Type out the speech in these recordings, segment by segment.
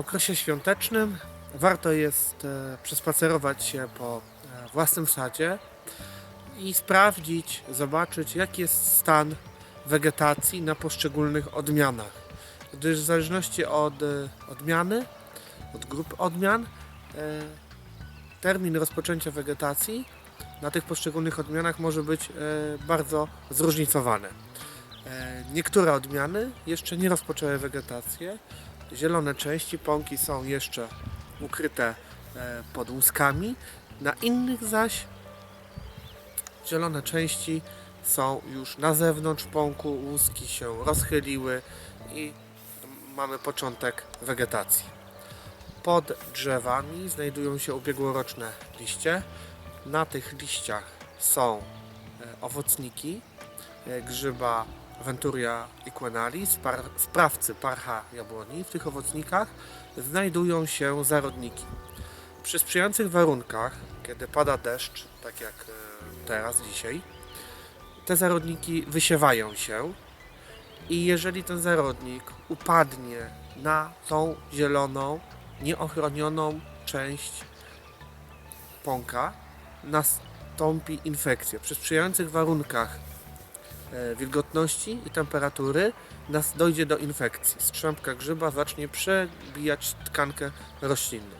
okresie świątecznym warto jest e, przespacerować się po e, własnym sadzie i sprawdzić, zobaczyć jaki jest stan wegetacji na poszczególnych odmianach. Gdyż w zależności od e, odmiany, od grup odmian, termin rozpoczęcia wegetacji na tych poszczególnych odmianach może być bardzo zróżnicowany. Niektóre odmiany jeszcze nie rozpoczęły wegetację. Zielone części pąki są jeszcze ukryte e, pod łuskami, na innych zaś zielone części są już na zewnątrz pąku, łuski się rozchyliły i mamy początek wegetacji. Pod drzewami znajdują się ubiegłoroczne liście. Na tych liściach są e, owocniki e, grzyba Venturia equinalis, par, sprawcy parcha jabłoni. W tych owocnikach znajdują się zarodniki. Przy sprzyjających warunkach, kiedy pada deszcz, tak jak e, teraz, dzisiaj, te zarodniki wysiewają się i jeżeli ten zarodnik upadnie na tą zieloną, nieochronioną część pąka, nastąpi infekcja. Przy sprzyjających warunkach wilgotności i temperatury nas dojdzie do infekcji. Strzępka grzyba zacznie przebijać tkankę roślinną.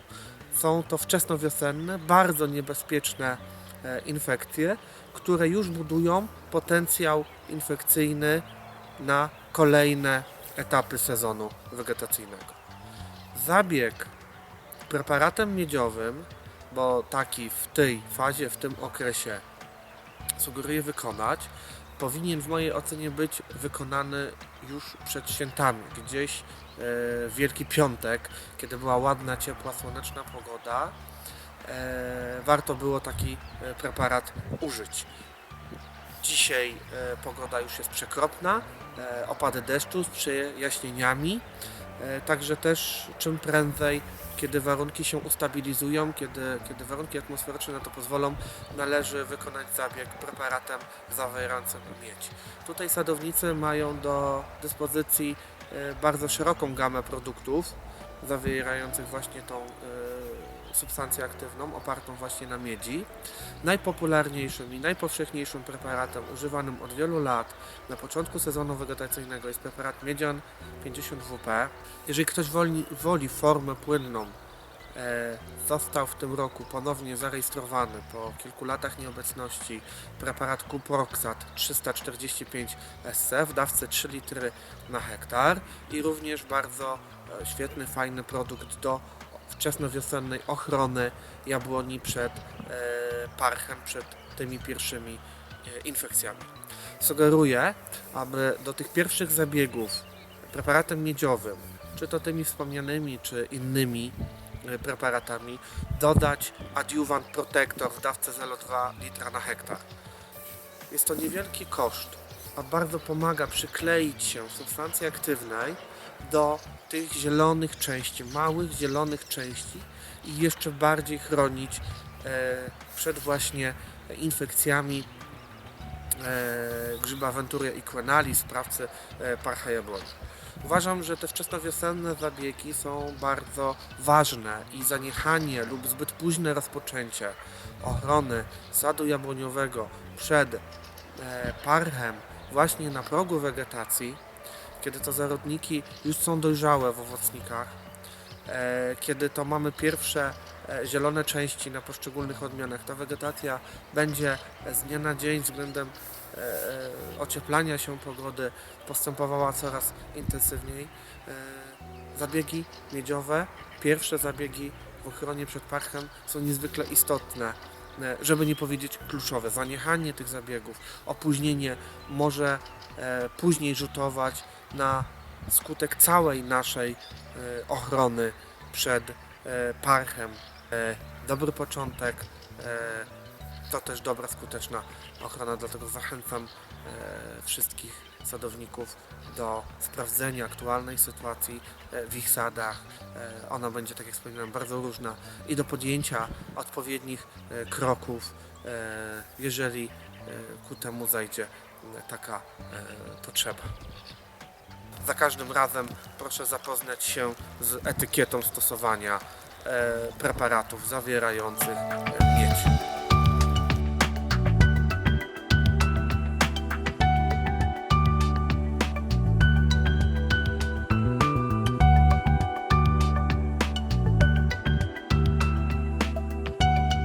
Są to wczesnowiosenne, bardzo niebezpieczne e, infekcje, które już budują potencjał infekcyjny na kolejne etapy sezonu wegetacyjnego. Zabieg preparatem miedziowym, bo taki w tej fazie, w tym okresie sugeruję wykonać, powinien w mojej ocenie być wykonany już przed świętami, gdzieś e, w Wielki Piątek, kiedy była ładna, ciepła, słoneczna pogoda. E, warto było taki e, preparat użyć. Dzisiaj e, pogoda już jest przekropna, e, opady deszczu z przejaśnieniami, e, także też czym prędzej, kiedy warunki się ustabilizują, kiedy, kiedy warunki atmosferyczne na to pozwolą, należy wykonać zabieg preparatem zawierającym miedź. Tutaj sadownicy mają do dyspozycji e, bardzo szeroką gamę produktów zawierających właśnie tą e, substancję aktywną opartą właśnie na miedzi. Najpopularniejszym i najpowszechniejszym preparatem używanym od wielu lat na początku sezonu wegetacyjnego jest preparat miedzian 50WP. Jeżeli ktoś woli, woli formę płynną, e, został w tym roku ponownie zarejestrowany po kilku latach nieobecności preparat Cuproxat 345 SC w dawce 3 litry na hektar i również bardzo e, świetny, fajny produkt do wczesnowiosennej ochrony jabłoni przed e, parchem, przed tymi pierwszymi e, infekcjami. Sugeruję, aby do tych pierwszych zabiegów preparatem miedziowym, czy to tymi wspomnianymi, czy innymi e, preparatami, dodać adjuvant protector w dawce 0,2 litra na hektar. Jest to niewielki koszt, a bardzo pomaga przykleić się substancji aktywnej do tych zielonych części, małych zielonych części i jeszcze bardziej chronić e, przed właśnie infekcjami e, grzyba Venturia equinalis, sprawcy e, parcha jabłoni. Uważam, że te wczesnowiosenne zabiegi są bardzo ważne i zaniechanie lub zbyt późne rozpoczęcie ochrony sadu jabłoniowego przed parchem właśnie na progu wegetacji, kiedy to zarodniki już są dojrzałe w owocnikach, e, kiedy to mamy pierwsze e, zielone części na poszczególnych odmianach, ta wegetacja będzie z dnia na dzień względem e, ocieplania się pogody postępowała coraz intensywniej. Zabiegi miedziowe, pierwsze zabiegi w ochronie przed parchem są niezwykle istotne, żeby nie powiedzieć kluczowe. Zaniechanie tych zabiegów, opóźnienie może później rzutować na skutek całej naszej e, ochrony przed e, parchem. E, Dobry początek to też dobra, skuteczna ochrona, dlatego zachęcam wszystkich sadowników do sprawdzenia aktualnej sytuacji w ich sadach. Ona będzie, tak jak wspominałem, bardzo różna i do podjęcia odpowiednich kroków, jeżeli ku temu zajdzie taka potrzeba. Za każdym razem proszę zapoznać się z etykietą stosowania e, preparatów zawierających miedź.